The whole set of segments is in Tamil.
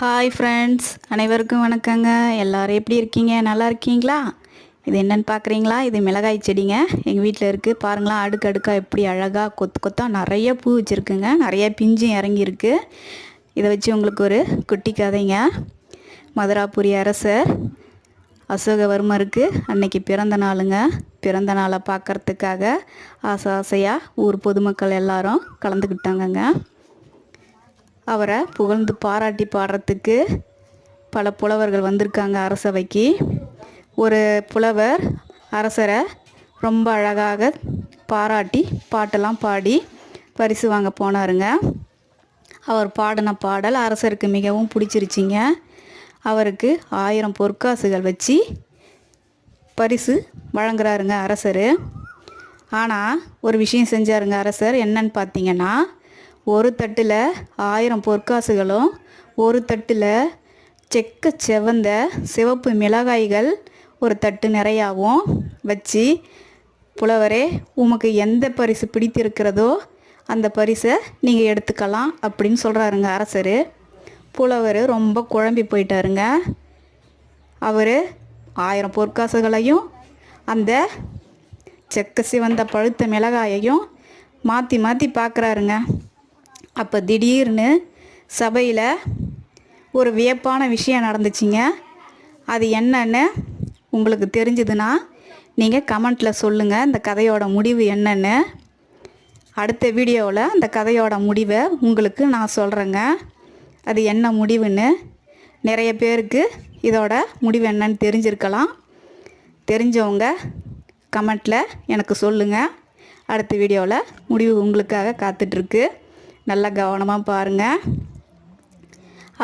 ஹாய் ஃப்ரெண்ட்ஸ் அனைவருக்கும் வணக்கங்க. எல்லோரும் எப்படி இருக்கீங்க? நல்லா இருக்கீங்களா? இது என்னன்னு பார்க்குறீங்களா இது மிளகாய் செடிங்க. எங்கள் வீட்டில் இருக்குது பாருங்களா அடுக்கு அடுக்காக எப்படி அழகாக கொத்து கொத்தாக நிறைய பூ வச்சுருக்குங்க. நிறைய பிஞ்சும் இறங்கியிருக்கு. இதை வச்சு உங்களுக்கு ஒரு குட்டி கதைங்க. மதுராபுரி அரசர் அசோகவர்மருக்கு அன்னைக்கு பிறந்த நாளுங்க. பிறந்த நாளை பார்க்கறதுக்காக ஆசை ஆசையாக ஊர் பொதுமக்கள் எல்லாரும் கலந்துக்கிட்டாங்கங்க. அவரை புகழ்ந்து பாராட்டி பாடுறதுக்கு பல புலவர்கள் வந்திருக்காங்க அரசவைக்கு. ஒரு புலவர் அரசரை ரொம்ப அழகாக பாராட்டி பாட்டெல்லாம் பாடி பரிசு வாங்க போனாருங்க. அவர் பாடின பாடல் அரசருக்கு மிகவும் பிடிச்சிருச்சிங்க. அவருக்கு ஆயிரம் பொற்காசுகள் வச்சு பரிசு வழங்குறாருங்க அரசர். ஆனால் ஒரு விஷயம் செஞ்சாருங்க அரசர். என்னன்னு பார்த்தீங்கன்னா ஒரு தட்டில் ஆயிரம் பொற்காசுகளும் ஒரு தட்டில் செக்க செவந்த சிவப்பு மிளகாய்கள் ஒரு தட்டு நிறையாவும் வச்சு புலவரே உமக்கு எந்த பரிசு பிடித்திருக்கிறதோ அந்த பரிசை நீங்கள் எடுத்துக்கலாம் அப்படின்னு சொல்கிறாருங்க அரசர். புலவர் ரொம்ப குழம்பி போயிட்டாருங்க. அவர் ஆயிரம் பொற்காசுகளையும் அந்த செக்க சிவந்த பழுத்த மிளகாயையும் மாற்றி மாற்றி பார்க்குறாருங்க அப்போ திடீர்னு சபையில் ஒரு வியப்பான விஷயம் நடந்துச்சுங்க. அது என்னன்னு உங்களுக்கு தெரிஞ்சதுன்னா நீங்கள் கமெண்ட்டில் சொல்லுங்கள் இந்த கதையோட முடிவு என்னன்னு. அடுத்த வீடியோவில் அந்த கதையோட முடிவை உங்களுக்கு நான் சொல்கிறேங்க அது என்ன முடிவுன்னு. நிறைய பேருக்கு இதோட முடிவு என்னன்னு தெரிஞ்சிருக்கலாம். தெரிஞ்சவங்க கமெண்ட்டில் எனக்கு சொல்லுங்கள் அடுத்த வீடியோவில் முடிவு உங்களுக்காக காத்துட்ருக்கு நல்லா கவனமாக பாருங்கள்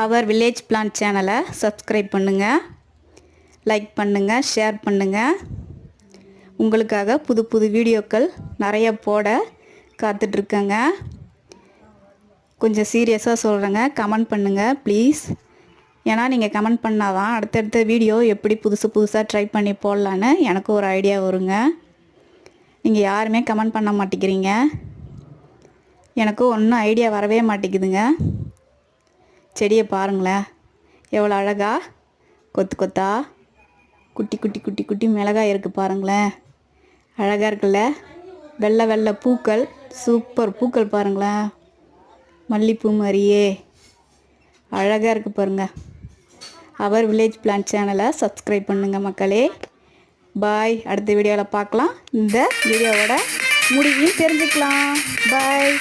அவர் வில்லேஜ் பிளான் சேனலை சப்ஸ்கிரைப் பண்ணுங்கள் லைக் பண்ணுங்கள் ஷேர் பண்ணுங்கள் உங்களுக்காக புது புது வீடியோக்கள் நிறைய போட காத்துட்ருக்கேங்க. கொஞ்சம் சீரியஸாக சொல்கிறேங்க கமெண்ட் பண்ணுங்கள் ப்ளீஸ் ஏன்னா நீங்கள் கமெண்ட் பண்ணால் தான் அடுத்தடுத்த வீடியோ எப்படி புதுசு புதுசாக ட்ரை பண்ணி போடலான்னு எனக்கு ஒரு ஐடியா வருங்க. நீங்கள் யாருமே கமெண்ட் பண்ண மாட்டேங்கிறீங்க. எனக்கு ஒன்றும் ஐடியா வரவே மாட்டேங்குதுங்க. செடியை பாருங்களேன். எவ்வளோ அழகா? கொத்து கொத்தா? குட்டி குட்டி குட்டி குட்டி மிளகாய் இருக்குது பாருங்களேன். அழகாக இருக்குல்ல? வெள்ளை வெள்ளை பூக்கள். சூப்பர் பூக்கள் பாருங்களேன். மல்லிப்பூ மாதிரியே. அழகாக இருக்குது பாருங்கள் அவர் வில்லேஜ் பிளான் சேனலை சப்ஸ்கிரைப் பண்ணுங்கள் மக்களே. பாய். அடுத்த வீடியோவில் பார்க்கலாம். இந்த வீடியோவோட முடியும். தெரிஞ்சுக்கலாம். பாய்